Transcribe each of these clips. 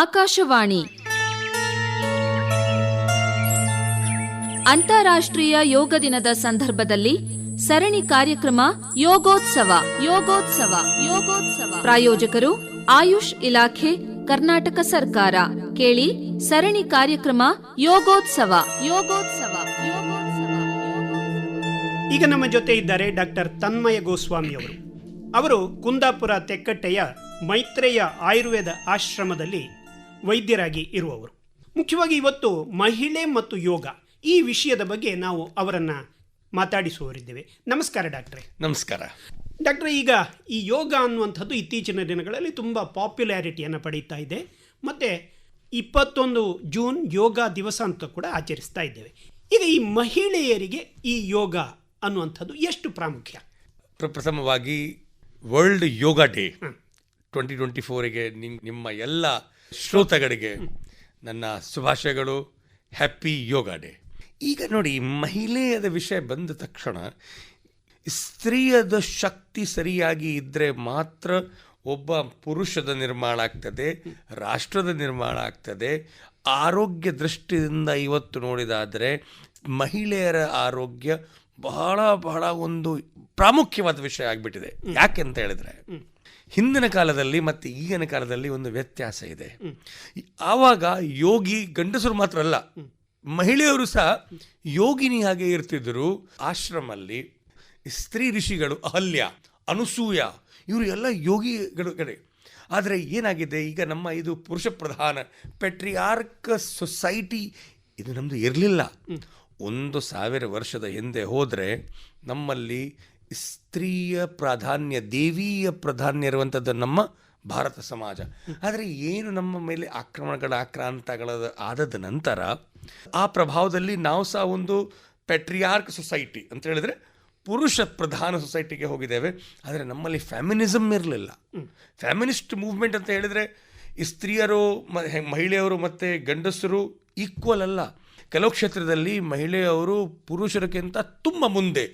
ಆಕಾಶವಾಣಿ. ಅಂತಾರಾಷ್ಟ್ರೀಯ ಯೋಗ ದಿನದ ಸಂದರ್ಭದಲ್ಲಿ ಸರಣಿ ಕಾರ್ಯಕ್ರಮ ಯೋಗೋತ್ಸವ ಯೋಗೋತ್ಸವ ಯೋಗೋತ್ಸವ. ಪ್ರಾಯೋಜಕರು ಆಯುಷ್ ಇಲಾಖೆ, ಕರ್ನಾಟಕ ಸರ್ಕಾರ. ಕೇಳಿ ಸರಣಿ ಕಾರ್ಯಕ್ರಮ ಯೋಗೋತ್ಸವ ಯೋಗೋತ್ಸವ ಈಗ ನಮ್ಮ ಜೊತೆ ಇದ್ದಾರೆ ಡಾಕ್ಟರ್ ತನ್ಮಯ ಗೋಸ್ವಾಮಿ ಅವರು. ಅವರು ಕುಂದಾಪುರ ತೆಕ್ಕಟ್ಟೆಯ ಮೈತ್ರೇಯ ಆಯುರ್ವೇದ ಆಶ್ರಮದಲ್ಲಿ ವೈದ್ಯರಾಗಿ ಇರುವವರು. ಮುಖ್ಯವಾಗಿ ಇವತ್ತು ಮಹಿಳೆ ಮತ್ತು ಯೋಗ ಈ ವಿಷಯದ ಬಗ್ಗೆ ನಾವು ಅವರನ್ನು ಮಾತಾಡಿಸುವವರಿದ್ದೇವೆ. ನಮಸ್ಕಾರ ಡಾಕ್ಟ್ರೆ. ನಮಸ್ಕಾರ. ಡಾಕ್ಟ್ರೆ ಈಗ ಈ ಯೋಗ ಅನ್ನುವಂಥದ್ದು ಇತ್ತೀಚಿನ ದಿನಗಳಲ್ಲಿ ತುಂಬ ಪಾಪ್ಯುಲಾರಿಟಿಯನ್ನು ಪಡೀತಾ ಇದೆ. ಮತ್ತು ಇಪ್ಪತ್ತೊಂದು ಜೂನ್ ಯೋಗ ದಿವಸ ಅಂತ ಕೂಡ ಆಚರಿಸ್ತಾ ಇದ್ದೇವೆ. ಈಗ ಈ ಮಹಿಳೆಯರಿಗೆ ಈ ಯೋಗ ಅನ್ನುವಂಥದ್ದು ಎಷ್ಟು ಪ್ರಾಮುಖ್ಯ? ಪ್ರಪ್ರಥಮವಾಗಿ world yoga day twenty twenty ಫೋರಿಗೆ ನಿಮ್ ನಿಮ್ಮ ಎಲ್ಲ ಶ್ರೋತಗಳಿಗೆ ನನ್ನ ಶುಭಾಶಯಗಳು. ಹ್ಯಾಪಿ ಯೋಗ ಡೇ ಈಗ ನೋಡಿ, ಮಹಿಳೆಯದ ವಿಷಯ ಬಂದ ತಕ್ಷಣ ಸ್ತ್ರೀಯದ ಶಕ್ತಿ ಸರಿಯಾಗಿ ಇದ್ದರೆ ಮಾತ್ರ ಒಬ್ಬ ಪುರುಷದ ನಿರ್ಮಾಣ ಆಗ್ತದೆ, ರಾಷ್ಟ್ರದ ನಿರ್ಮಾಣ ಆಗ್ತದೆ. ಆರೋಗ್ಯ ದೃಷ್ಟಿಯಿಂದ ಇವತ್ತು ನೋಡಿದಾದರೆ ಮಹಿಳೆಯರ ಆರೋಗ್ಯ ಬಹಳ ಬಹಳ ಒಂದು ಪ್ರಾಮುಖ್ಯವಾದ ವಿಷಯ ಆಗಿಬಿಟ್ಟಿದೆ. ಯಾಕೆ ಅಂತ ಹೇಳಿದ್ರೆ ಹಿಂದಿನ ಕಾಲದಲ್ಲಿ ಮತ್ತು ಈಗಿನ ಕಾಲದಲ್ಲಿ ಒಂದು ವ್ಯತ್ಯಾಸ ಇದೆ. ಆವಾಗ ಯೋಗಿ ಗಂಡಸರು ಮಾತ್ರ ಅಲ್ಲ, ಮಹಿಳೆಯರು ಸಹ ಯೋಗಿನಿ ಹಾಗೆ ಇರ್ತಿದ್ರು. ಆಶ್ರಮಲ್ಲಿ ಸ್ತ್ರೀ ಋಷಿಗಳು ಅಹಲ್ಯ, ಅನುಸೂಯ, ಇವರು ಎಲ್ಲ ಯೋಗಿಗಳು ಕಡೆ. ಆದರೆ ಏನಾಗಿದೆ, ಈಗ ನಮ್ಮ ಇದು ಪುರುಷ ಪ್ರಧಾನ ಪೆಟ್ರಿಯಾರ್ಕ್ ಸೊಸೈಟಿ, ಇದು ನಮ್ಮದು ಇರಲಿಲ್ಲ. ಒಂದು ಸಾವಿರ ವರ್ಷದ ಹಿಂದೆ ಹೋದರೆ ನಮ್ಮಲ್ಲಿ ಸ್ತ್ರೀಯ ಪ್ರಾಧಾನ್ಯ, ದೇವೀಯ ಪ್ರಾಧಾನ್ಯ ಇರುವಂಥದ್ದು ನಮ್ಮ ಭಾರತ ಸಮಾಜ. ಆದರೆ ಏನು ನಮ್ಮ ಮೇಲೆ ಆಕ್ರಮಣಗಳ ಆಕ್ರಾಂತಗಳ ಆದದ ನಂತರ ಆ ಪ್ರಭಾವದಲ್ಲಿ ನಾವು ಸಹ ಒಂದು ಪೆಟ್ರಿಯಾರ್ಕ್ ಸೊಸೈಟಿ ಅಂತ ಹೇಳಿದ್ರೆ ಪುರುಷ ಪ್ರಧಾನ ಸೊಸೈಟಿಗೆ ಹೋಗಿದ್ದೇವೆ. ಆದರೆ ನಮ್ಮಲ್ಲಿ ಫ್ಯಾಮಿನಿಸಮ್ ಇರಲಿಲ್ಲ. ಫ್ಯಾಮಿನಿಸ್ಟ್ ಮೂವ್ಮೆಂಟ್ ಅಂತ ಹೇಳಿದರೆ ಸ್ತ್ರೀಯರು ಮಹಿಳೆಯರು ಮತ್ತು ಗಂಡಸರು ಈಕ್ವಲ್ ಅಲ್ಲ. ಕೆಲವು ಕ್ಷೇತ್ರದಲ್ಲಿ ಮಹಿಳೆಯವರು ಪುರುಷರಕ್ಕಿಂತ ತುಂಬ ಮುಂದೆ.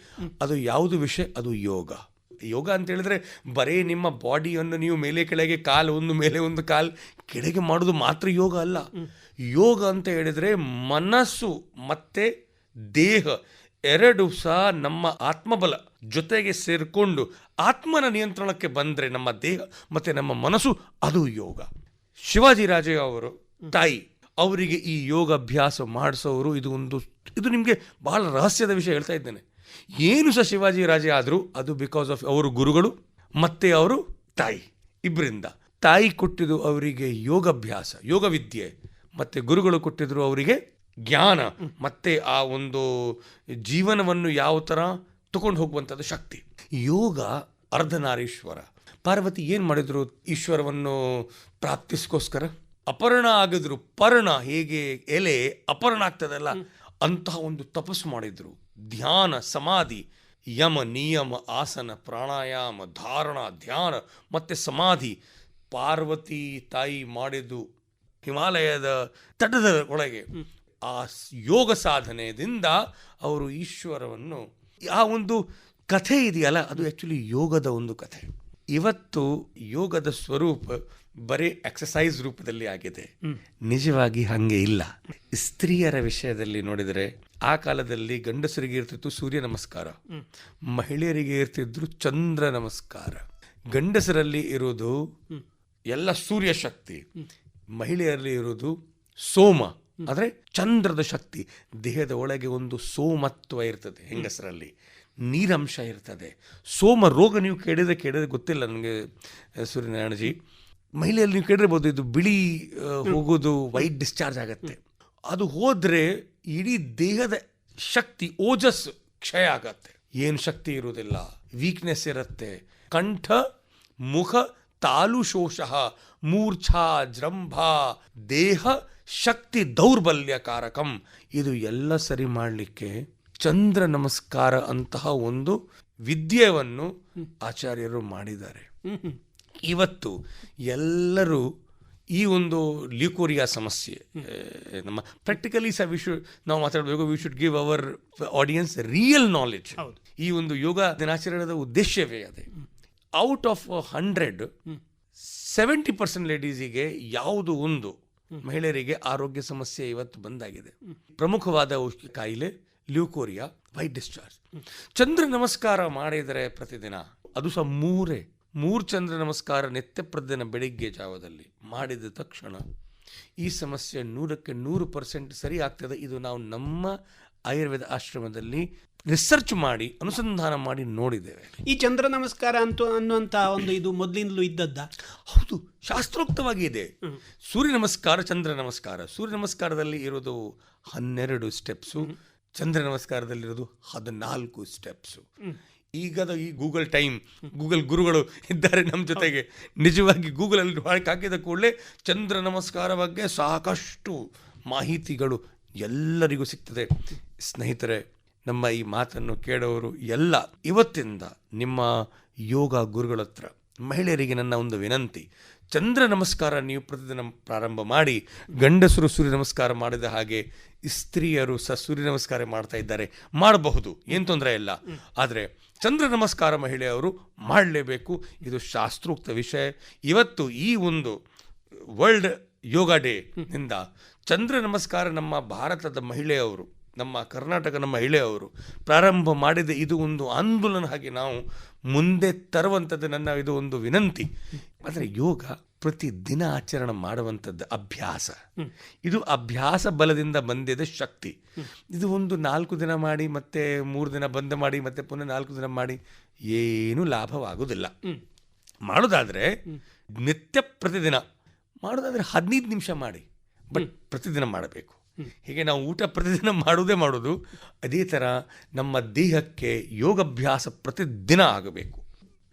ಅದು ಯಾವುದು ವಿಷಯ? ಅದು ಯೋಗ. ಯೋಗ ಅಂತ ಹೇಳಿದ್ರೆ ಬರೀ ನಿಮ್ಮ ಬಾಡಿಯನ್ನು ನೀವು ಮೇಲೆ ಕೆಳಗೆ, ಕಾಲು ಒಂದು ಮೇಲೆ ಒಂದು ಕಾಲು ಕೆಳಗೆ ಮಾಡೋದು ಮಾತ್ರ ಯೋಗ ಅಲ್ಲ. ಯೋಗ ಅಂತ ಹೇಳಿದರೆ ಮನಸ್ಸು ಮತ್ತು ದೇಹ ಎರಡು ಸಹ ನಮ್ಮ ಆತ್ಮಬಲ ಜೊತೆಗೆ ಸೇರಿಕೊಂಡು ಆತ್ಮನ ನಿಯಂತ್ರಣಕ್ಕೆ ಬಂದರೆ ನಮ್ಮ ದೇಹ ಮತ್ತು ನಮ್ಮ ಮನಸ್ಸು ಅದು ಯೋಗ. ಶಿವಾಜಿ ರಾಜೇ ಅವರು ತಾಯಿ ಅವರಿಗೆ ಈ ಯೋಗಾಭ್ಯಾಸ ಮಾಡಿಸೋರು ಇದು ಒಂದು, ಇದು ನಿಮಗೆ ಬಹಳ ರಹಸ್ಯದ ವಿಷಯ ಹೇಳ್ತಾ ಇದ್ದೇನೆ. ಏನು ಸಹ ಶಿವಾಜಿ ರಾಜೇ ಆದರೂ ಅದು ಬಿಕಾಸ್ ಆಫ್ ಅವರು ಗುರುಗಳು, ಮತ್ತೆ ಅವರು ತಾಯಿ ಇಬ್ಬರಿಂದ ತಾಯಿ ಕೊಟ್ಟಿದ್ದು ಅವರಿಗೆ ಯೋಗಾಭ್ಯಾಸ ಯೋಗ ವಿದ್ಯೆ ಮತ್ತು ಗುರುಗಳು ಕೊಟ್ಟಿದ್ರು ಅವರಿಗೆ ಜ್ಞಾನ, ಮತ್ತೆ ಆ ಒಂದು ಜೀವನವನ್ನು ಯಾವ ಥರ ತಗೊಂಡು ಹೋಗುವಂಥದ್ದು ಶಕ್ತಿ. ಯೋಗ ಅರ್ಧನಾರೀಶ್ವರ. ಪಾರ್ವತಿ ಏನು ಮಾಡಿದರು ಈಶ್ವರವನ್ನು ಪ್ರಾಪ್ತಿಸ್ಕೋಸ್ಕರ? ಅಪರ್ಣ ಆಗಿದ್ರು ಪರ್ಣ ಹೇಗೆ ಎಲೆ ಅಪರ್ಣ ಆಗ್ತದಲ್ಲ? ಅಂತಹ ಒಂದು ತಪಸ್ಸು ಮಾಡಿದ್ರು. ಧ್ಯಾನ ಸಮಾಧಿ ಯಮ ನಿಯಮ ಆಸನ ಪ್ರಾಣಾಯಾಮ ಧಾರಣ ಧ್ಯಾನ ಮತ್ತೆ ಸಮಾಧಿ. ಪಾರ್ವತಿ ತಾಯಿ ಮಾಡಿದ್ದು ಹಿಮಾಲಯದ ತಟದ ಒಳಗೆ. ಆ ಯೋಗ ಸಾಧನೆಯಿಂದ ಅವರು ಈಶ್ವರವನ್ನು ಆ ಒಂದು ಕಥೆ ಇದೆಯಲ್ಲ? ಅದು ಆ್ಯಕ್ಚುಲಿ ಯೋಗದ ಒಂದು ಕಥೆ. ಇವತ್ತು ಯೋಗದ ಸ್ವರೂಪ ಬರೀ ಎಕ್ಸಸೈಸ್ ರೂಪದಲ್ಲಿ ಆಗಿದೆ. ನಿಜವಾಗಿ ಹಾಗೆ ಇಲ್ಲ. ಸ್ತ್ರೀಯರ ವಿಷಯದಲ್ಲಿ ನೋಡಿದರೆ ಆ ಕಾಲದಲ್ಲಿ ಗಂಡಸರಿಗೆ ಇರ್ತಿತ್ತು ಸೂರ್ಯ ನಮಸ್ಕಾರ. ಮಹಿಳೆಯರಿಗೆ ಇರ್ತಿದ್ರು ಚಂದ್ರ ನಮಸ್ಕಾರ. ಗಂಡಸರಲ್ಲಿ ಇರೋದು ಎಲ್ಲ ಸೂರ್ಯ ಶಕ್ತಿ. ಮಹಿಳೆಯರಲ್ಲಿ ಇರೋದು ಸೋಮ. ಅಂದರೆ ಚಂದ್ರದ ಶಕ್ತಿ. ದೇಹದ ಒಳಗೆ ಒಂದು ಸೋಮತ್ವ ಇರ್ತದೆ ಹೆಂಗಸರಲ್ಲಿ. ನೀರಂಶ ಇರ್ತದೆ. ಸೋಮ ರೋಗ ನೀವು ಕೇಳಿದರೆ ಕೇಳಿದ್ರೆ ಗೊತ್ತಿಲ್ಲ ನನಗೆ ಸೂರ್ಯನಾರಾಯಣಜಿ. ಮಹಿಳೆಯಲ್ಲಿ ನೀವು ಕೇಳಿರ್ಬೋದು ಇದು ಬಿಳಿ ಹೋಗೋದು ವೈಟ್ ಡಿಸ್ಚಾರ್ಜ್ ಆಗತ್ತೆ. ಅದು ಹೋದರೆ ಇಡೀ ದೇಹದ ಶಕ್ತಿ ಓಜಸ್ ಕ್ಷಯ ಆಗತ್ತೆ. ಏನು ಶಕ್ತಿ ಇರುವುದಿಲ್ಲ. ವೀಕ್ನೆಸ್ ಇರುತ್ತೆ. ಕಂಠ ಮುಖ ತಾಲು ಶೋಷಃ ಮೂರ್ಛಾ ಜೃಂಭ ದೇಹ ಶಕ್ತಿ ದೌರ್ಬಲ್ಯ ಕಾರಕಂ ಇದು ಎಲ್ಲ ಸರಿ ಮಾಡಲಿಕ್ಕೆ ಚಂದ್ರ ನಮಸ್ಕಾರ ಅಂತಹ ಒಂದು ವಿದ್ಯೆಯನ್ನು ಆಚಾರ್ಯರು ಮಾಡಿದ್ದಾರೆ. ಇವತ್ತು ಎಲ್ಲರೂ ಈ ಒಂದು ಲ್ಯೂಕೋರಿಯಾ ಸಮಸ್ಯೆ ನಮ್ಮ ಪ್ರಾಕ್ಟಿಕಲಿ ಸಹ ವಿ ಶುಡ್ ನಾವು ಮಾತಾಡಬೇಕು we should give our audience real knowledge ಈ ಒಂದು ಯೋಗ ದಿನಾಚರಣೆದ ಉದ್ದೇಶವೇ ಅದೇ. Out of hundred seventy percent ಲೇಡೀಸಿಗೆ ಯಾವುದು ಒಂದು ಮಹಿಳೆಯರಿಗೆ ಆರೋಗ್ಯ ಸಮಸ್ಯೆ ಇವತ್ತು ಬಂದಾಗಿದೆ. ಪ್ರಮುಖವಾದ ಕಾಯಿಲೆ ಲ್ಯೂಕೋರಿಯಾ ವೈಟ್ ಡಿಸ್ಚಾರ್ಜ್ ಚಂದ್ರ ನಮಸ್ಕಾರ ಮಾಡಿದರೆ ಪ್ರತಿದಿನ ಅದು ಸಹ ಮೂರೇ ಮೂರು ಚಂದ್ರ ನಮಸ್ಕಾರ ನೆತ್ತಪ್ರದಿನ ಬೆಳಿಗ್ಗೆ ಜಾವದಲ್ಲಿ ಮಾಡಿದ ತಕ್ಷಣ ಈ ಸಮಸ್ಯೆ ನೂರಕ್ಕೆ ನೂರು ಪರ್ಸೆಂಟ್ ಸರಿ ಆಗ್ತದೆ. ಇದು ನಾವು ನಮ್ಮ ಆಯುರ್ವೇದ ಆಶ್ರಮದಲ್ಲಿ ರಿಸರ್ಚ್ ಮಾಡಿ ಅನುಸಂಧಾನ ಮಾಡಿ ನೋಡಿದ್ದೇವೆ. ಈ ಚಂದ್ರ ನಮಸ್ಕಾರ ಅಂತ ಅನ್ನುವಂಥ ಒಂದು ಇದು ಮೊದಲಿಂದಲೂ ಇದ್ದದ್ದ? ಹೌದು ಶಾಸ್ತ್ರೋಕ್ತವಾಗಿ ಇದೆ. ಸೂರ್ಯ ನಮಸ್ಕಾರ ಚಂದ್ರ ನಮಸ್ಕಾರ. ಸೂರ್ಯ ನಮಸ್ಕಾರದಲ್ಲಿ ಇರೋದು ಹನ್ನೆರಡು ಸ್ಟೆಪ್ಸು ಚಂದ್ರ ನಮಸ್ಕಾರದಲ್ಲಿರೋದು ಹದಿನಾಲ್ಕು ಸ್ಟೆಪ್ಸು ಈಗದ ಈ ಗೂಗಲ್ ಟೈಮ್ ಗೂಗಲ್ ಗುರುಗಳು ಇದ್ದಾರೆ ನಮ್ಮ ಜೊತೆಗೆ. ನಿಜವಾಗಿ ಗೂಗಲಲ್ಲಿ ಹಾಕಿದ ಕೂಡಲೇ ಚಂದ್ರ ನಮಸ್ಕಾರ ಬಗ್ಗೆ ಸಾಕಷ್ಟು ಮಾಹಿತಿಗಳು ಎಲ್ಲರಿಗೂ ಸಿಗ್ತದೆ. ಸ್ನೇಹಿತರೆ ನಮ್ಮ ಈ ಮಾತನ್ನು ಕೇಳೋರು ಎಲ್ಲ ಇವತ್ತಿಂದ ನಿಮ್ಮ ಯೋಗ ಗುರುಗಳ ಹತ್ರ. ಮಹಿಳೆಯರಿಗೆ ನನ್ನ ಒಂದು ವಿನಂತಿ. ಚಂದ್ರ ನಮಸ್ಕಾರ ನೀವು ಪ್ರತಿದಿನ ಪ್ರಾರಂಭ ಮಾಡಿ ಗಂಡಸರು ಸೂರ್ಯ ನಮಸ್ಕಾರ ಮಾಡಿದ ಹಾಗೆ ಸ್ತ್ರೀಯರು ಸಹ ಸೂರ್ಯ ನಮಸ್ಕಾರ ಮಾಡ್ತಾ ಇದ್ದಾರೆ. ಮಾಡಬಹುದು ಏನು ತೊಂದರೆ ಇಲ್ಲ. ಆದರೆ ಚಂದ್ರ ನಮಸ್ಕಾರ ಮಹಿಳೆಯವರು ಮಾಡಲೇಬೇಕು. ಇದು ಶಾಸ್ತ್ರೋಕ್ತ ವಿಷಯ. ಇವತ್ತು ಈ ಒಂದು ವರ್ಲ್ಡ್ ಯೋಗ ಡೇ ನಿಂದ ಚಂದ್ರ ನಮಸ್ಕಾರ ನಮ್ಮ ಭಾರತದ ಮಹಿಳೆಯವರು ನಮ್ಮ ಕರ್ನಾಟಕ, ನಮ್ಮ ಅವರು ಪ್ರಾರಂಭ ಮಾಡಿದ ಇದು ಒಂದು ಆಂದೋಲನ ಹಾಗೆ ನಾವು ಮುಂದೆ ತರುವಂಥದ್ದು ನನ್ನ ಇದು ಒಂದು ವಿನಂತಿ. ಆದರೆ ಯೋಗ ಪ್ರತಿದಿನ ಆಚರಣೆ ಮಾಡುವಂಥದ್ದು ಅಭ್ಯಾಸ. ಇದು ಅಭ್ಯಾಸ ಬಲದಿಂದ ಬಂದಿದೆ ಶಕ್ತಿ. ಇದು ಒಂದು ನಾಲ್ಕು ದಿನ ಮಾಡಿ, ಮತ್ತೆ ಮೂರು ದಿನ ಬಂದ್ ಮಾಡಿ, ಮತ್ತೆ ಪುನಃ ನಾಲ್ಕು ದಿನ ಮಾಡಿ ಏನೂ ಲಾಭವಾಗುವುದಿಲ್ಲ. ಮಾಡೋದಾದರೆ ನಿತ್ಯ ಪ್ರತಿದಿನ, ಮಾಡೋದಾದರೆ ಹದಿನೈದು ನಿಮಿಷ ಮಾಡಿ, ಬಟ್ ಪ್ರತಿದಿನ ಮಾಡಬೇಕು. ಹೀಗೆ ನಾವು ಊಟ ಪ್ರತಿದಿನ ಮಾಡುವುದೇ ಮಾಡೋದು ಅದೇ ಥರ ನಮ್ಮ ದೇಹಕ್ಕೆ ಯೋಗಾಭ್ಯಾಸ ಪ್ರತಿದಿನ ಆಗಬೇಕು.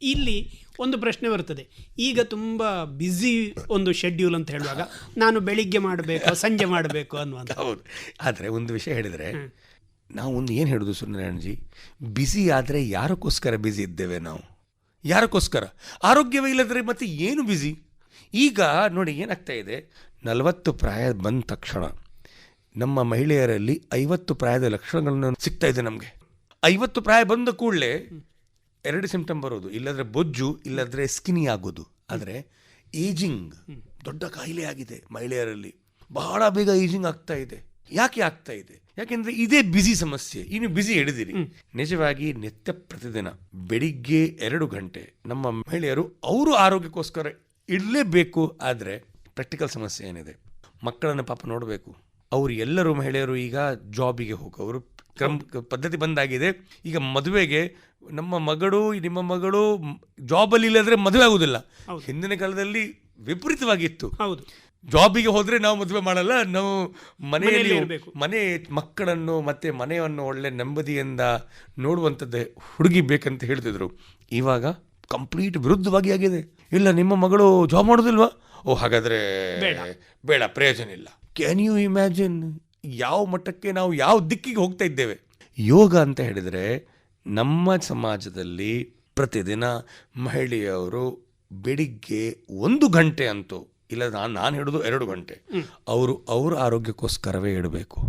ಇಲ್ಲಿ ಒಂದು ಪ್ರಶ್ನೆ ಬರ್ತದೆ ಈಗ ತುಂಬ ಬ್ಯುಸಿ ಒಂದು ಶೆಡ್ಯೂಲ್ ಅಂತ ಹೇಳುವಾಗ ನಾನು ಬೆಳಿಗ್ಗೆ ಮಾಡಬೇಕು ಸಂಜೆ ಮಾಡಬೇಕು ಅನ್ನುವಂಥ ಹೌದು. ಆದರೆ ಒಂದು ವಿಷಯ ಹೇಳಿದರೆ ನಾವು ಒಂದು ಏನು ಹೇಳೋದು ಸುಂದರಾಯಣಜಿ ಬ್ಯುಸಿ ಆದರೆ ಯಾರಕ್ಕೋಸ್ಕರ ಬ್ಯುಸಿ ಇದ್ದೇವೆ ನಾವು? ಯಾರಕ್ಕೋಸ್ಕರ? ಆರೋಗ್ಯವೇ ಇಲ್ಲದ್ರೆ ಮತ್ತೆ ಏನು ಬ್ಯುಸಿ ಈಗ ನೋಡಿ ಏನಾಗ್ತಾ ಇದೆ? ನಲವತ್ತು ಪ್ರಾಯ ಬಂದ ತಕ್ಷಣ ನಮ್ಮ ಮಹಿಳೆಯರಲ್ಲಿ ಐವತ್ತು ಪ್ರಾಯದ ಲಕ್ಷಣಗಳನ್ನು ಸಿಗ್ತಾ ಇದೆ ನಮಗೆ. ಐವತ್ತು ಪ್ರಾಯ ಬಂದ ಕೂಡಲೇ ಎರಡು ಸಿಂಪ್ಟಮ್ ಬರೋದು. ಇಲ್ಲದ್ರೆ ಬೊಜ್ಜು ಇಲ್ಲದ್ರೆ ಸ್ಕಿನಿ ಆಗೋದು. ಆದರೆ ಏಜಿಂಗ್ ದೊಡ್ಡ ಕಾಯಿಲೆ ಆಗಿದೆ ಮಹಿಳೆಯರಲ್ಲಿ. ಬಹಳ ಬೇಗ ಏಜಿಂಗ್ ಆಗ್ತಾ ಇದೆ. ಯಾಕೆ ಆಗ್ತಾ ಇದೆ? ಯಾಕೆಂದ್ರೆ ಇದೇ ಬ್ಯುಸಿ ಸಮಸ್ಯೆ. ಇನ್ನು ಬ್ಯುಸಿ ಹಿಡಿದಿರಿ ನಿಜವಾಗಿ ನಿತ್ಯ ಪ್ರತಿದಿನ ಬೆಳಿಗ್ಗೆ ಎರಡು ಗಂಟೆ ನಮ್ಮ ಮಹಿಳೆಯರು ಅವರು ಆರೋಗ್ಯಕ್ಕೋಸ್ಕರ ಇಡಲೇಬೇಕು ಆದರೆ ಪ್ರಾಕ್ಟಿಕಲ್ ಸಮಸ್ಯೆ ಏನಿದೆ? ಮಕ್ಕಳನ್ನು ಪಾಪ ನೋಡಬೇಕು. ಅವರು ಎಲ್ಲರೂ ಮಹಿಳೆಯರು ಈಗ ಜಾಬಿಗೆ ಹೋಗೋರು ಕ್ರಮ ಪದ್ಧತಿ ಬಂದಾಗಿದೆ ಈಗ ಮದುವೆಗೆ ನಮ್ಮ ಮಗಳು ನಿಮ್ಮ ಮಗಳು ಜಾಬಲ್ಲಿ ಇಲ್ಲದ್ರೆ ಮದುವೆ ಆಗುದಿಲ್ಲ. ಹಿಂದಿನ ಕಾಲದಲ್ಲಿ ವಿಪರೀತವಾಗಿತ್ತು. ಹೌದು. ಜಾಬಿಗೆ ಹೋದರೆ ನಾವು ಮದುವೆ ಮಾಡಲ್ಲ ನಾವು ಮನೆಯಲ್ಲಿ ಮನೆ ಮಕ್ಕಳನ್ನು ಮತ್ತೆ ಮನೆಯನ್ನು ಒಳ್ಳೆ ನೆಮ್ಮದಿಯಿಂದ ನೋಡುವಂಥದ್ದು ಹುಡುಗಿ ಬೇಕಂತ ಹೇಳ್ತಿದ್ರು. ಇವಾಗ ಕಂಪ್ಲೀಟ್ ವಿರುದ್ಧವಾಗಿ ಆಗಿದೆ. ಇಲ್ಲ ನಿಮ್ಮ ಮಗಳು ಜಾಬ್ ಮಾಡೋದಿಲ್ವಾ? ಓ ಹಾಗಾದ್ರೆ ಬೇಡ. ಬೇಡ ಪ್ರಯೋಜನ ಇಲ್ಲ. ಕ್ಯಾನ್ ಯು ಇಮ್ಯಾಜಿನ್ ಯಾವ ಮಟ್ಟಕ್ಕೆ ನಾವು ಯಾವ ದಿಕ್ಕಿಗೆ ಹೋಗ್ತಾ ಇದ್ದೇವೆ? ಯೋಗ ಅಂತ ಹೇಳಿದರೆ ನಮ್ಮ ಸಮಾಜದಲ್ಲಿ ಪ್ರತಿದಿನ ಮಹಿಳೆಯವರು ಬೆಳಿಗ್ಗೆ ಒಂದು ಗಂಟೆ ಅಂತೂ ಇಲ್ಲ ನಾನು ನಾನು ಹಿಡಿದು ಎರಡು ಗಂಟೆ. ಅವರು ಅವರ ಆರೋಗ್ಯಕ್ಕೋಸ್ಕರವೇ ಇಡಬೇಕು.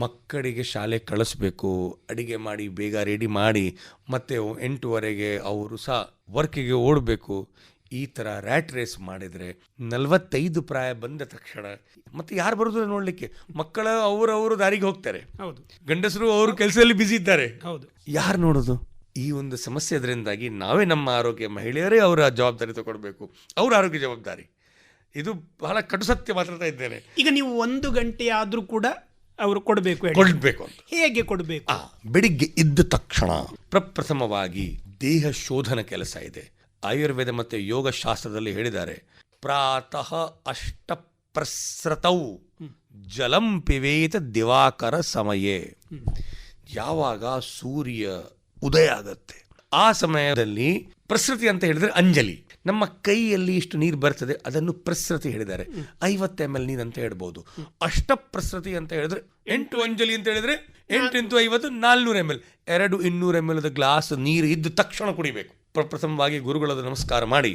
ಮಕ್ಕಳಿಗೆ ಶಾಲೆ ಕಳಿಸ್ಬೇಕು ಅಡಿಗೆ ಮಾಡಿ ಬೇಗ ರೆಡಿ ಮಾಡಿ ಮತ್ತೆ ಎಂಟುವರೆಗೆ ಅವರು ಸಹ ವರ್ಕಿಗೆ ಓಡಬೇಕು. ಈ ಥರ ರ್ಯಾಟ್ ರೇಸ್ ಮಾಡಿದರೆ ನಲವತ್ತೈದು ಪ್ರಾಯ ಬಂದ ತಕ್ಷಣ ಮತ್ತೆ ಯಾರು ಬರೋದಿಲ್ಲ ನೋಡಲಿಕ್ಕೆ? ಮಕ್ಕಳ ಅವರವರು ದಾರಿಗೆ ಹೋಗ್ತಾರೆ. ಹೌದು. ಗಂಡಸರು ಅವರು ಕೆಲಸದಲ್ಲಿ ಬ್ಯುಸಿ ಇದ್ದಾರೆ. ಹೌದು. ಯಾರು ನೋಡೋದು? ಈ ಒಂದು ಸಮಸ್ಯೆ ಅದರಿಂದಾಗಿ ನಾವೇ ನಮ್ಮ ಆರೋಗ್ಯ ಮಹಿಳೆಯರೇ ಅವರ ಜವಾಬ್ದಾರಿ ತಗೊಳ್ಬೇಕು. ಅವ್ರ ಆರೋಗ್ಯ ಜವಾಬ್ದಾರಿ. ಇದು ಬಹಳ ಕಟು ಸತ್ಯ ಮಾತಾಡ್ತಾ ಇದ್ದೇನೆ. ಈಗ ನೀವು ಒಂದು ಗಂಟೆ ಆದರೂ ಕೂಡ ಅವರು ಕೊಡಬೇಕು ಕೊಡಬೇಕು ಅಂತ. ಹೇಗೆ ಕೊಡಬೇಕು? ಬೆಳಿಗ್ಗೆ ಇದ್ದ ತಕ್ಷಣ ಪ್ರಪ್ರಥಮವಾಗಿ ದೇಹ ಶೋಧನ ಕೆಲಸ ಇದೆ. ಆಯುರ್ವೇದ ಮತ್ತು ಯೋಗಶಾಸ್ತ್ರದಲ್ಲಿ ಹೇಳಿದ್ದಾರೆ. ಪ್ರಾತಃ ಅಷ್ಟ ಪ್ರಸೃತೌ ಜಲಂ ಪಿವೇತ ದಿವಾಕರ ಸಮಯೇ. ಯಾವಾಗ ಸೂರ್ಯ ಉದಯ ಆಗತ್ತೆ, ಆ ಸಮಯದಲ್ಲಿ ಪ್ರಸೃತಿ ಅಂತ ಹೇಳಿದ್ರೆ ಅಂಜಲಿ. ನಮ್ಮ ಕೈಯಲ್ಲಿ ಇಷ್ಟು ನೀರು ಬರ್ತದೆ, ಅದನ್ನು ಪ್ರಸೃತಿ ಹೇಳಿದ್ದಾರೆ. ಐವತ್ತು ಎಂ ಎಲ್ ನೀರು ಅಂತ ಹೇಳ್ಬೋದು. ಅಷ್ಟ ಪ್ರಸೃತಿ ಅಂತ ಹೇಳಿದ್ರೆ ಎಂಟು ಅಂಜಲಿ ಅಂತ ಹೇಳಿದ್ರೆ ಎಂಟು ಇಂಟು ಐವತ್ತು ನಾಲ್ನೂರು ಎಂ ಎಲ್ ಎರಡು ಇನ್ನೂರು ಎಂ ಎಲ್ ಗ್ಲಾಸ್ ನೀರು ಇದ್ದ ತಕ್ಷಣ ಕುಡಿಬೇಕು. ಪ್ರಪ್ರಥಮವಾಗಿ ಗುರುಗಳದ ನಮಸ್ಕಾರ ಮಾಡಿ.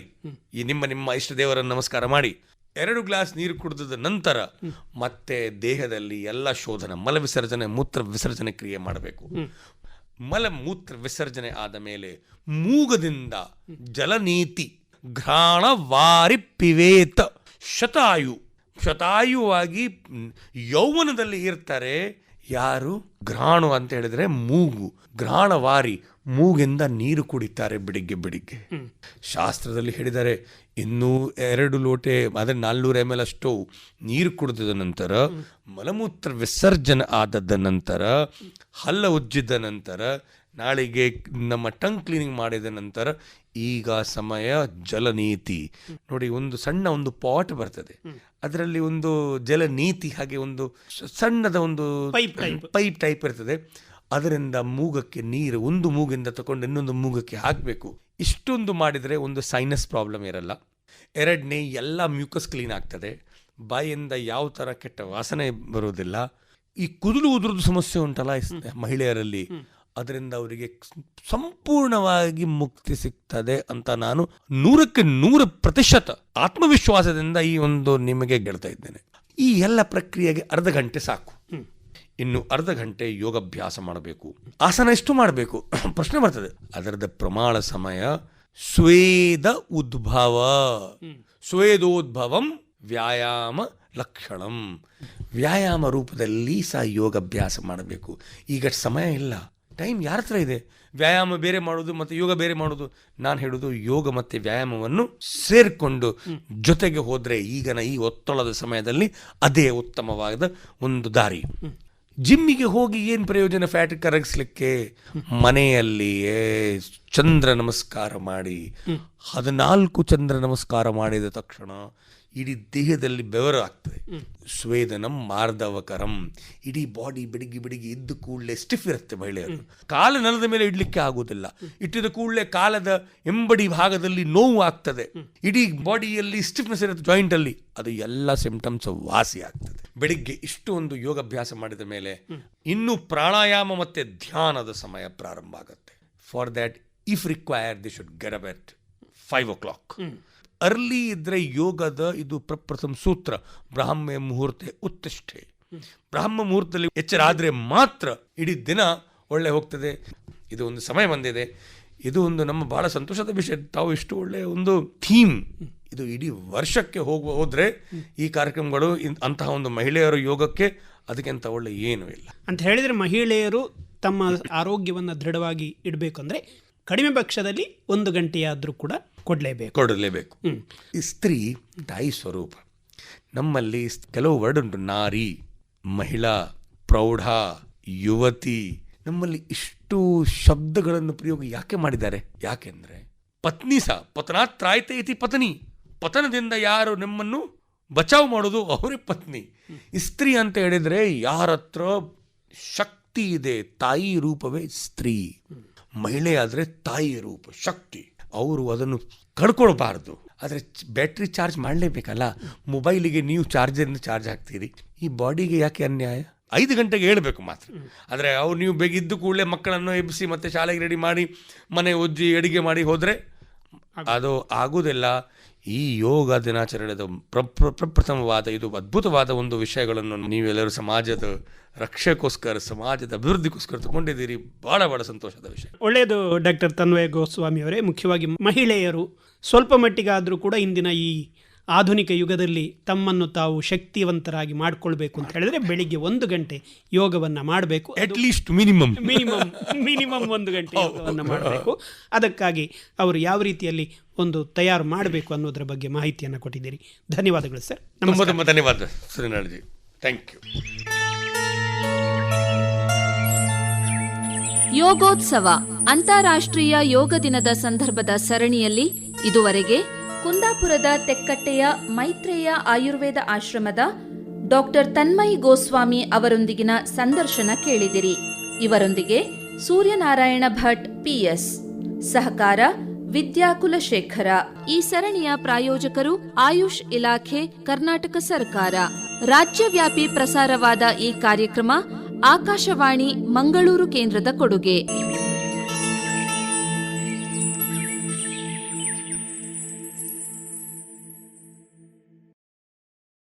ಈ ನಿಮ್ಮ ನಿಮ್ಮ ಇಷ್ಟ ದೇವರನ್ನು ನಮಸ್ಕಾರ ಮಾಡಿ. ಎರಡು ಗ್ಲಾಸ್ ನೀರು ಕುಡಿದ ನಂತರ ಮತ್ತೆ ದೇಹದಲ್ಲಿ ಎಲ್ಲ ಶೋಧನ ಮಲ ವಿಸರ್ಜನೆ ಮೂತ್ರ ವಿಸರ್ಜನೆ ಕ್ರಿಯೆ ಮಾಡಬೇಕು. ಮಲ ಮೂತ್ರ ವಿಸರ್ಜನೆ ಆದ ಮೇಲೆ ಮೂಗದಿಂದ ಜಲನೀತಿ ಘ್ರಾಣ ವಾರಿ ಪಿವೇತ ಶತಾಯು ಶತಾಯುವಾಗಿ ಯೌವನದಲ್ಲಿ ಇರ್ತಾರೆ ಯಾರು? ಘ್ರಾಣು ಅಂತ ಹೇಳಿದ್ರೆ ಮೂಗು ಘ್ರಾಣವಾರಿ ಮೂಗಿಂದ ನೀರು ಕುಡಿತಾರೆ ಬೆಳಿಗ್ಗೆ ಬೆಳಿಗ್ಗೆ ಶಾಸ್ತ್ರದಲ್ಲಿ ಹೇಳಿದ್ದಾರೆ ಇನ್ನೂ ಎರಡು ಲೋಟೆ ಅಂದರೆ ನಾಲ್ನೂರ ಎಂ ಎಲ್ ಅಷ್ಟು ನೀರು ಕುಡಿದ ನಂತರ ಮಲಮೂತ್ರ ವಿಸರ್ಜನೆ ಆದದ್ದ ನಂತರ ಹಲ್ಲ ಉಜ್ಜಿದ ನಂತರ ನಾಳೆಗೆ ನಮ್ಮ ಟಂಗ್ ಕ್ಲೀನಿಂಗ್ ಮಾಡಿದ ನಂತರ ಈಗ ಸಮಯ ಜಲನೀತಿ. ನೋಡಿ ಒಂದು ಸಣ್ಣ ಒಂದು ಪಾಟ್ ಬರ್ತದೆ. ಅದರಲ್ಲಿ ಒಂದು ಜಲನೀತಿ ಹಾಗೆ ಒಂದು ಸಣ್ಣದ ಒಂದು ಪೈಪ್. ಪೈಪ್ ಟೈಪ್ ಇರ್ತದೆ. ಅದರಿಂದ ಮೂಗಕ್ಕೆ ನೀರು ಒಂದು ಮೂಗಿಂದ ತಗೊಂಡು ಇನ್ನೊಂದು ಮೂಗಕ್ಕೆ ಹಾಕಬೇಕು. ಇಷ್ಟೊಂದು ಮಾಡಿದರೆ ಒಂದು ಸೈನಸ್ ಪ್ರಾಬ್ಲಮ್ ಇರಲ್ಲ. ಎರಡನೇ ಎಲ್ಲ ಮ್ಯೂಕಸ್ ಕ್ಲೀನ್ ಆಗ್ತದೆ. ಬಾಯಿಂದ ಯಾವ ಥರ ಕೆಟ್ಟ ವಾಸನೆ ಬರೋದಿಲ್ಲ ಈ ಕುದುಲು ಉದುರುದು ಸಮಸ್ಯೆ ಉಂಟಲ್ಲ ಮಹಿಳೆಯರಲ್ಲಿ. ಅದರಿಂದ ಅವರಿಗೆ ಸಂಪೂರ್ಣವಾಗಿ ಮುಕ್ತಿ ಸಿಗ್ತದೆ ಅಂತ ನಾನು ನೂರಕ್ಕೆ ನೂರು ಪ್ರತಿಶತ ಆತ್ಮವಿಶ್ವಾಸದಿಂದ ಈ ಒಂದು ನಿಮಗೆ ಗೆಳ್ತಾ ಇದ್ದೇನೆ. ಈ ಎಲ್ಲ ಪ್ರಕ್ರಿಯೆಗೆ ಅರ್ಧ ಗಂಟೆ ಸಾಕು. ಇನ್ನು ಅರ್ಧ ಗಂಟೆ ಯೋಗಾಭ್ಯಾಸ ಮಾಡಬೇಕು. ಆಸನ ಎಷ್ಟು ಮಾಡಬೇಕು? ಪ್ರಶ್ನೆ ಬರ್ತದೆ. ಅದರದ ಪ್ರಮಾಣ ಸಮಯ ಸ್ವೇದ ಉದ್ಭವ. ಸ್ವೇದೋದ್ಭವಂ ವ್ಯಾಯಾಮ ಲಕ್ಷಣಂ. ವ್ಯಾಯಾಮ ರೂಪದಲ್ಲಿ ಸಹ ಯೋಗಾಭ್ಯಾಸ ಮಾಡಬೇಕು. ಈಗ ಸಮಯ ಇಲ್ಲ. ಟೈಮ್ ಯಾರ ಹತ್ರ ಇದೆ? ವ್ಯಾಯಾಮ ಬೇರೆ ಮಾಡೋದು ಮತ್ತು ಯೋಗ ಬೇರೆ ಮಾಡೋದು ನಾನು ಹೇಳೋದು ಯೋಗ ಮತ್ತು ವ್ಯಾಯಾಮವನ್ನು ಸೇರಿಕೊಂಡು ಜೊತೆಗೆ ಹೋದರೆ ಈಗಿನ ಈ ಒತ್ತಡದ ಸಮಯದಲ್ಲಿ ಅದೇ ಉತ್ತಮವಾದ ಒಂದು ದಾರಿ. ಜಿಮ್ಮಿಗೆ ಹೋಗಿ ಏನು ಪ್ರಯೋಜನ ಫ್ಯಾಟ್ ಕರಗಿಸ್ಲಿಕ್ಕೆ? ಮನೆಯಲ್ಲಿಯೇ ಚಂದ್ರ ನಮಸ್ಕಾರ ಮಾಡಿ. ಹದಿನಾಲ್ಕು ಚಂದ್ರ ನಮಸ್ಕಾರ ಮಾಡಿದ ತಕ್ಷಣ ಇಡೀ ದೇಹದಲ್ಲಿ ಬೆವರು ಆಗ್ತದೆ. ಸ್ವೇದನಂ ಮಾರ್ದವಕರಂ. ಇಡೀ ಬಾಡಿ ಬೆಡಿಗೆ ಬೆಡಿಗೆ ಇದ್ದ ಕೂಡಲೇ ಸ್ಟಿಫ್ ಇರುತ್ತೆ ಮಹಿಳೆಯರು. ಕಾಲ ನೆಲದ ಮೇಲೆ ಇಡ್ಲಿಕ್ಕೆ ಆಗುವುದಿಲ್ಲ. ಇಟ್ಟಿದ ಕೂಡಲೇ ಕಾಲದ ಎಂಬಡಿ ಭಾಗದಲ್ಲಿ ನೋವು ಆಗ್ತದೆ. ಇಡೀ ಬಾಡಿಯಲ್ಲಿ ಸ್ಟಿಫ್ನೆಸ್ ಇರುತ್ತೆ ಜಾಯಿಂಟ್ ಅಲ್ಲಿ. ಅದು ಎಲ್ಲ ಸಿಂಪ್ಟಮ್ಸ್ ವಾಸಿ ಆಗ್ತದೆ. ಬೆಳಿಗ್ಗೆ ಇಷ್ಟು ಒಂದು ಯೋಗಾಭ್ಯಾಸ ಮಾಡಿದ ಮೇಲೆ ಇನ್ನು ಪ್ರಾಣಾಯಾಮ ಮತ್ತೆ ಧ್ಯಾನದ ಸಮಯ ಪ್ರಾರಂಭ ಆಗುತ್ತೆ. For that if require the should get up at five o'clock early ಇದ್ರೆ ಯೋಗದ ಇದು ಪ್ರಪ್ರಥಮ ಸೂತ್ರ ಬ್ರಾಹ್ಮ ಮುಹೂರ್ತ ಉತ್ತಿಷ್ಠೆ. ಬ್ರಾಹ್ಮ ಮುಹೂರ್ತದಲ್ಲಿ ಎಚ್ಚರ ಆದರೆ ಮಾತ್ರ ಇಡೀ ದಿನ ಒಳ್ಳೆ ಹೋಗ್ತದೆ. ಇದು ಒಂದು ಸಮಯ ಬಂದಿದೆ. ಇದು ಒಂದು ನಮ್ಮ ಬಹಳ ಸಂತೋಷದ ವಿಷಯ. ತಾವು ಇಷ್ಟು ಒಳ್ಳೆಯ ಒಂದು ಥೀಮ್ ಇದು ಇಡೀ ವರ್ಷಕ್ಕೆ ಹೋಗುವ ಹೋದರೆ ಈ ಕಾರ್ಯಕ್ರಮಗಳು ಅಂತಹ ಒಂದು ಮಹಿಳೆಯರ ಯೋಗಕ್ಕೆ ಅದಕ್ಕಿಂತ ಒಳ್ಳೆ ಏನೂ ಇಲ್ಲ. ಅಂತ ಹೇಳಿದರೆ ಮಹಿಳೆಯರು ತಮ್ಮ ಆರೋಗ್ಯವನ್ನು ದೃಢವಾಗಿ ಇಡಬೇಕಂದ್ರೆ ಕಡಿಮೆ ಪಕ್ಷದಲ್ಲಿ ಒಂದು ಗಂಟೆಯಾದರೂ ಕೂಡ ಕೊಡಲೇಬೇಕು. ಕೊಡಲೇಬೇಕು. ಈ ಸ್ತ್ರೀ ತಾಯಿ ಸ್ವರೂಪ. ನಮ್ಮಲ್ಲಿ ಕೆಲವು ವರ್ಡ್ ಉಂಟು ನಾರಿ ಮಹಿಳಾ ಪ್ರೌಢ ಯುವತಿ. ನಮ್ಮಲ್ಲಿ ಇಷ್ಟು ಶಬ್ದಗಳನ್ನು ಪ್ರಯೋಗ ಯಾಕೆ ಮಾಡಿದ್ದಾರೆ? ಯಾಕೆಂದರೆ ಪತ್ನಿ ಸಹ ಪತನಾತ್ರಾಯ್ತೆ ಇತಿ ಪತ್ನಿ. ಪತನದಿಂದ ಯಾರು ನಿಮ್ಮನ್ನು ಬಚಾವ್ ಮಾಡೋದು ಅವರೇ ಪತ್ನಿ. ಸ್ತ್ರೀ ಅಂತ ಹೇಳಿದರೆ ಯಾರ ಹತ್ರ ಶಕ್ತಿ ಇದೆ, ತಾಯಿ ರೂಪವೇ ಸ್ತ್ರೀ. ಮಹಿಳೆ ಆದರೆ ತಾಯಿ ರೂಪ, ಶಕ್ತಿ. ಅವರು ಅದನ್ನು ಕಳ್ಕೊಳ್ಬಾರ್ದು. ಆದರೆ ಬ್ಯಾಟ್ರಿ ಚಾರ್ಜ್ ಮಾಡಲೇಬೇಕಲ್ಲ? ಮೊಬೈಲಿಗೆ ನೀವು ಚಾರ್ಜರಿಂದ ಚಾರ್ಜ್ ಹಾಕ್ತೀರಿ. ಈ ಬಾಡಿಗೆ ಯಾಕೆ ಅನ್ಯಾಯ? ಐದು ಗಂಟೆಗೆ ಹೇಳಬೇಕು ಮಾತ್ರ. ಆದರೆ ಅವ್ರು ನೀವು ಬೇಗ ಇದ್ದು ಕೂಡಲೇ ಮಕ್ಕಳನ್ನು ಎಬ್ಬಿಸಿ ಮತ್ತೆ ಶಾಲೆಗೆ ರೆಡಿ ಮಾಡಿ, ಮನೆ ಒಜ್ಜಿ ಅಡುಗೆ ಮಾಡಿ ಹೋದರೆ ಅದು ಆಗುವುದಿಲ್ಲ. ಈ ಯೋಗ ದಿನಾಚರಣೆದ ಪ್ರ- ಪ್ರ- ಪ್ರಪ್ರಥಮವಾದ ಇದು ಅದ್ಭುತವಾದ ಒಂದು ವಿಷಯಗಳನ್ನು ನೀವೆಲ್ಲರೂ ಸಮಾಜದ ರಕ್ಷೆಗೋಸ್ಕರ ಸಮಾಜದ ಅಭಿವೃದ್ಧಿಗೋಸ್ಕರ ತಗೊಂಡಿದ್ದೀರಿ. ಬಹಳ ಬಹಳ ಸಂತೋಷದ ವಿಷಯ. ಒಳ್ಳೆಯದು ಡಾಕ್ಟರ್ ತನ್ವಯ ಗೋಸ್ವಾಮಿ ಅವರೇ ಮುಖ್ಯವಾಗಿ ಮಹಿಳೆಯರು ಸ್ವಲ್ಪ ಮಟ್ಟಿಗಾದರೂ ಕೂಡ ಇಂದಿನ ಈ ಆಧುನಿಕ ಯುಗದಲ್ಲಿ ತಮ್ಮನ್ನು ತಾವು ಶಕ್ತಿವಂತರಾಗಿ ಮಾಡಿಕೊಳ್ಬೇಕು ಅಂತ ಹೇಳಿದ್ರೆ ಬೆಳಿಗ್ಗೆ ಒಂದು ಗಂಟೆ ಯೋಗವನ್ನು ಮಾಡಬೇಕು. ಅಟ್ಲೀಸ್ಟ್ ಮಿನಿಮಮ್ ಮಿನಿಮಮ್ ಮಿನಿಮಮ್ ಒಂದು ಗಂಟೆ ಯೋಗವನ್ನು ಮಾಡಬೇಕು. ಅದಕ್ಕಾಗಿ ಅವರು ಯಾವ ರೀತಿಯಲ್ಲಿ ಒಂದು ತಯಾರು ಮಾಡಬೇಕು ಅನ್ನೋದ್ರ ಬಗ್ಗೆ ಮಾಹಿತಿಯನ್ನು ಕೊಟ್ಟಿದ್ದೀರಿ. ಧನ್ಯವಾದಗಳು ಸರ್. ತುಂಬ ತುಂಬ ಧನ್ಯವಾದ ಶ್ರೀನಾಳ್ಜಿ ಥ್ಯಾಂಕ್ ಯು ಯೋಗೋತ್ಸವ ಅಂತಾರಾಷ್ಟ್ರೀಯ ಯೋಗ ದಿನದ ಸಂದರ್ಭದ ಸರಣಿಯಲ್ಲಿ ಇದುವರೆಗೆ ಕುಂದಾಪುರದ ತೆಕ್ಕಟ್ಟೆಯ ಮೈತ್ರೇಯ ಆಯುರ್ವೇದ ಆಶ್ರಮದ ಡಾಕ್ಟರ್ ತನ್ಮಯಿ ಗೋಸ್ವಾಮಿ ಅವರೊಂದಿಗಿನ ಸಂದರ್ಶನ ಕೇಳಿದಿರಿ. ಇವರೊಂದಿಗೆ ಸೂರ್ಯನಾರಾಯಣ ಭಟ್, ಪಿಎಸ್. ಸಹಕಾರ ವಿದ್ಯಾಕುಲಶೇಖರ ಈ ಸರಣಿಯ ಪ್ರಾಯೋಜಕರು ಆಯುಷ್ ಇಲಾಖೆ, ಕರ್ನಾಟಕ ಸರ್ಕಾರ. ರಾಜ್ಯವ್ಯಾಪಿ ಪ್ರಸಾರವಾದ ಈ ಕಾರ್ಯಕ್ರಮ ಆಕಾಶವಾಣಿ, ಮಂಗಳೂರು ಕೇಂದ್ರದ ಕೊಡುಗೆ.